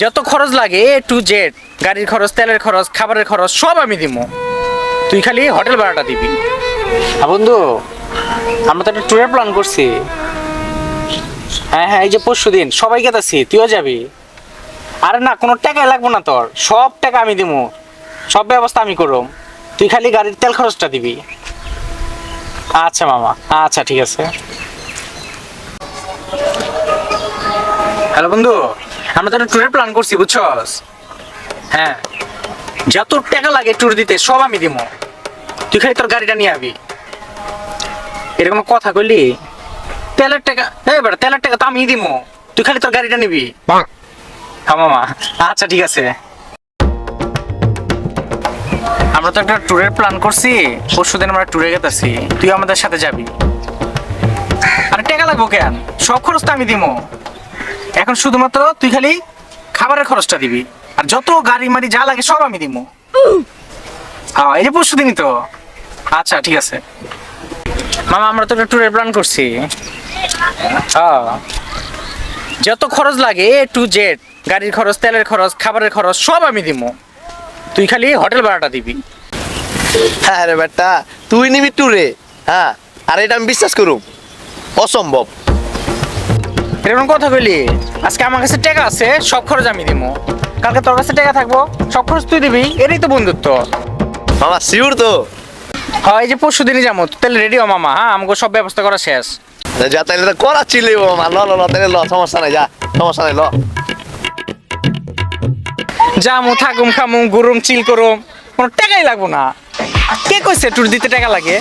যত খরচ লাগে এ টু জেড গাড়ির খরচ তেলের খরচ খাবারের খরচ সব আমি দিব তুই খালি হোটেল ভাড়াটা দিবি। হ্যাঁ বন্ধু আমরা তো একটা ট্যুরের প্ল্যান করছি। হ্যাঁ হ্যাঁ এই যে পরশু দিন সবাই গেতাছি তুইও যাবি। আরে না কোনো টাকাই লাগবো না তোর। সব টাকা আমি দিব সব ব্যবস্থা আমি করব তুই খালি গাড়ির তেল খরচটা দিবি। আচ্ছা মামা। আচ্ছা ঠিক আছে। হ্যালো বন্ধু। আমরা তো একটা ট্যুরের প্ল্যান করছি বুঝছস? হ্যাঁ। যত টাকা লাগে ট্যুর দিতে সব আমি দিব তুই খালি তোর গাড়িটা নিয়ে আবি। এরকম কথা কইলি? তেলের টাকা এই বেটা তেলের টাকা তো আমি দিব তুই খালি তোর গাড়িটা নিবি। হ্যাঁ মামা। আচ্ছা ঠিক আছে। আমরা তো একটা ট্যুরের প্ল্যান করছি পরশু দিন আমরা ট্যুরে গেতেছি। তুই আমাদের সাথে যাবি। আরে টাকা লাগবো কেন? সব খরচ তো আমি দিব এখন শুধুমাত্র তুই খালি খাবারের খরচটা দিবি। আর যত গাড়ি মাড়ি যা লাগে সব আমি দিব হ্যাঁ এই যে পরশু দিনই তো। আচ্ছা ঠিক আছে। মামা, আমরা তো একটা ট্যুরের প্ল্যান করছি। হ্যাঁ যত খরচ লাগে এ টু জেড গাড়ির খরচ, তেলের খরচ, খাবারের খরচ, সব আমি দিব তুই খালি হোটেল ভাড়াটা দিবি। হ্যাঁ রে বেটা, তুই নিবি ট্যুরে হ্যাঁ? আর এটা আমি বিশ্বাস করুম। অসম্ভব। এরকম কথা কইলি? আজকে আমার কাছে টাকা আছে সব খরচ আমি দিব কালকে তোর কাছে টাকা থাকব সব খরচ তুই দিবি এটাই তো বন্ধুত্ব। মামা শিওর তো? হয় এই যে পরশু দিনই যাব তাহলে রেডি হ মামা হ্যাঁ? আমাকে সব ব্যবস্থা করা শেষ। যা তাইলে তো করাচ্ছিলি মামা ল ল ল তাইলে ল সমস্যা নাই যা সমস্যা নাই ল। যামু থাকুম খামুম গুরুম চিল করুম। কোনো টাকাই লাগবো না। কে কইছে ট্যুর দিতে টাকা লাগে?